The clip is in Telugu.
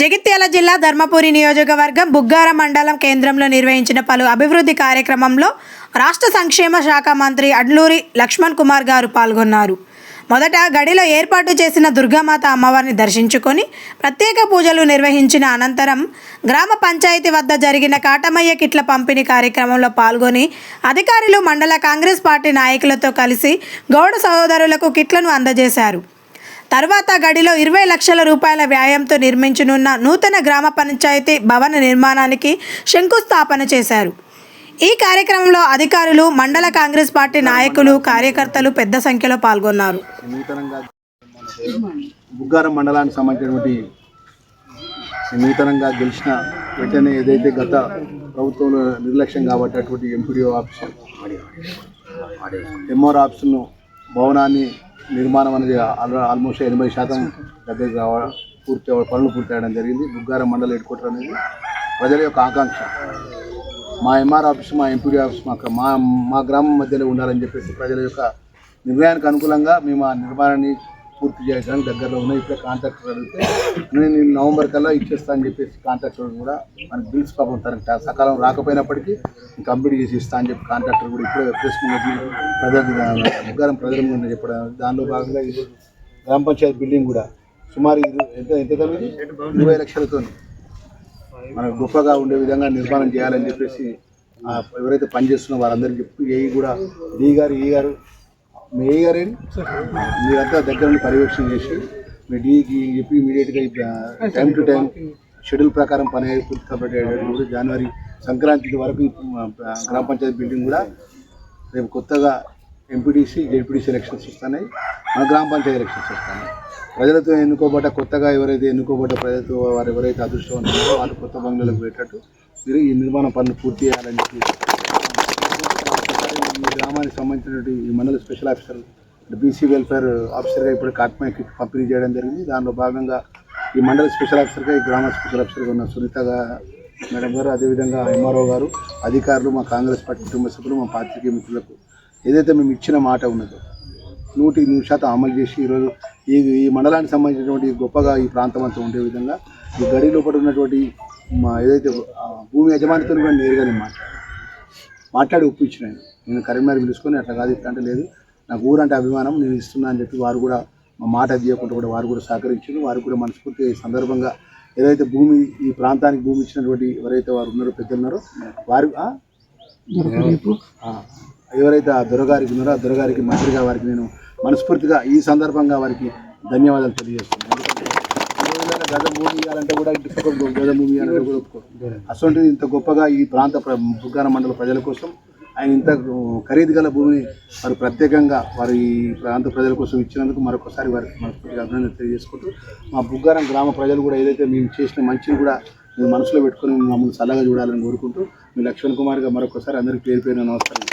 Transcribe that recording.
జగిత్యాల జిల్లా ధర్మపురి నియోజకవర్గం బుగ్గార మండలం కేంద్రంలో నిర్వహించిన పలు అభివృద్ధి కార్యక్రమంలో రాష్ట్ర సంక్షేమ శాఖ మంత్రి అడ్లూరి లక్ష్మణ్ కుమార్ గారు పాల్గొన్నారు. మొదట గడిలో ఏర్పాటు చేసిన దుర్గామాత అమ్మవారిని దర్శించుకొని ప్రత్యేక పూజలు నిర్వహించిన అనంతరం గ్రామ పంచాయతీ వద్ద జరిగిన కాటమయ్య కిట్ల పంపిణీ కార్యక్రమంలో పాల్గొని అధికారులు మండల కాంగ్రెస్ పార్టీ నాయకులతో కలిసి గౌడ సహోదరులకు కిట్లను అందజేశారు. తర్వాత గడిలో ఇరవై లక్షల రూపాయల వ్యాయంతో నిర్మించనున్న నూతన గ్రామ పంచాయతీ భవన నిర్మాణానికి శంకుస్థాపన చేశారు. ఈ కార్యక్రమంలో అధికారులు మండల కాంగ్రెస్ పార్టీ నాయకులు కార్యకర్తలు పెద్ద సంఖ్యలో పాల్గొన్నారు. బుగ్గారం మండలానికి సంబంధించినటువంటి నూతనంగా గెలిచిన వెంటనే ఏదైతే గత ప్రభుత్వంలో నిర్లక్ష్యం కాబట్టి అటువంటి ఎంపీడీఓ ఆఫీసు ఎంఆర్ ఆఫీసును భవనాన్ని నిర్మాణం అనేది ఆల్మోస్ట్ ఎనభై శాతం దగ్గర పూర్తి పనులు పూర్తి జరిగింది. బుగ్గారం మండల హెడ్ క్వార్టర్ అనేది ప్రజల యొక్క ఆకాంక్ష. మా ఎంఆర్ ఆఫీస్ మా ఎంపీడీ ఆఫీస్ మా మా మా గ్రామం మధ్యలో ఉండాలని చెప్పేసి ప్రజల యొక్క నిర్ణయానికి అనుకూలంగా మేము ఆ నిర్మాణాన్ని పూర్తి చేయడానికి దగ్గరలో ఉన్నాయి ఇప్పుడే కాంట్రాక్టర్ అడిగితే నేను నవంబర్ కల్లా ఇచ్చేస్తా అని చెప్పేసి కాంట్రాక్టర్ కూడా మనకి బిల్స్ పాపం తనకి సకాలం రాకపోయినప్పటికీ కంప్లీట్ చేసి ఇస్తా అని చెప్పి కాంట్రాక్టర్ కూడా ఇప్పుడే ప్రెస్ ప్రజలకు ప్రజల ముగ్గారం ప్రజల ముందు చెప్పడం దానిలో భాగంగా ఈరోజు గ్రామ పంచాయతీ బిల్డింగ్ కూడా సుమారు ఎంత ఎంత తొమ్మిది? ఇరవై లక్షలతో మనకు గొప్పగా ఉండే విధంగా నిర్మాణం చేయాలని చెప్పేసి ఎవరైతే పనిచేస్తున్న వారందరికీ చెప్పి ఏ కూడా డి గారు ఈ గారు మీ ఏ గారు ఏంటి మీరంతా దగ్గర నుండి పర్యవేక్షణ చేసి మీ డీకి చెప్పి ఇమీడియట్గా టైం టు టైం షెడ్యూల్ ప్రకారం పని పూర్తి కూడా జనవరి సంక్రాంతి వరకు గ్రామ పంచాయతీ బిల్డింగ్ కూడా రేపు కొత్తగా ఎంపీటీసీ జెడ్పీటీసీ ఎలక్షన్స్ వస్తున్నాయి. మన గ్రామ పంచాయతీ ఎలక్షన్స్ వస్తున్నాయి. ప్రజలతో ఎన్నుకోబడ్డ కొత్తగా ఎవరైతే ఎన్నుకోబడ్డ ప్రజలతో వారు ఎవరైతే అదృష్టవంతున్నారో వాళ్ళు కొత్త బంగ్లాలకు పెట్టట్టు మీరు ఈ నిర్మాణ పనులు పూర్తి చేయాలని చెప్పి ఈ గ్రామానికి సంబంధించినటువంటి ఈ మండల స్పెషల్ ఆఫీసర్ బీసీ వెల్ఫేర్ ఆఫీసర్గా ఇప్పుడు కాట్మాయ పంపిణీ చేయడం జరిగింది. దానిలో భాగంగా ఈ మండల స్పెషల్ ఆఫీసర్గా ఈ గ్రామ స్పెషల్ ఆఫీసర్గా ఉన్న సునీత మేడం గారు అదేవిధంగా ఎంఆర్ఓ గారు అధికారులు మా కాంగ్రెస్ పార్టీ కుటుంబ సభ్యులు మా పాత్రికేయ మిత్రులకు ఏదైతే మేము ఇచ్చిన మాట ఉన్నదో నూటి నూరు శాతం అమలు చేసి ఈరోజు ఈ ఈ మండలానికి సంబంధించినటువంటి గొప్పగా ఈ ప్రాంతం అంతా ఉండే విధంగా ఈ గడి లోపల ఉన్నటువంటి మా ఏదైతే భూమి యజమానితో కూడా నేరుగా నేను మాట్లాడాను. మాట్లాడి ఒప్పించినాను నేను. కరీంనగర్ పిలుచుకొని అట్లా కాదు ఇట్లా అంటే లేదు. నాకు ఊరంటే అభిమానం నేను ఇస్తున్నా అని చెప్పి వారు కూడా మా మాట తీయకుండా కూడా వారు కూడా సహకరించారు. వారు కూడా మనస్ఫూర్తి ఈ సందర్భంగా ఏదైతే భూమి ఈ ప్రాంతానికి భూమి ఇచ్చినటువంటి ఎవరైతే వారు ఉన్నారో పెద్దలు ఉన్నారో వారు ఎవరైతే ఆ దొరగారికి ఉన్నారో ఆ దొరగారికి మంత్రిగా వారికి నేను మనస్ఫూర్తిగా ఈ సందర్భంగా వారికి ధన్యవాదాలు తెలియజేస్తున్నాను. గజ భూమి ఇవ్వాలంటే కూడా ఇంటి పక్కన గజ భూమి ఇవ్వాలంటే కూడా ఒప్పుకోరు అటువంటిది ఇంత గొప్పగా ఈ ప్రాంత ప్ర- బుగ్గాన మండల ప్రజల కోసం ఆయన ఇంత ఖరీదు గల భూమిని వారు ప్రత్యేకంగా వారు ఈ ప్రాంత ప్రజల కోసం ఇచ్చినందుకు మరొకసారి వారికి మనస్ఫూర్తిగా అభినందన తెలియజేసుకుంటూ మా బుగ్గారం గ్రామ ప్రజలు కూడా ఏదైతే మేము చేసిన మంచిని కూడా మీరు మనసులో పెట్టుకొని మమ్మల్ని చల్లగా చూడాలని కోరుకుంటూ మీ లక్ష్మణ్ కుమార్గా మరొకసారి అందరికీ పేరు పేరు నమస్కారం.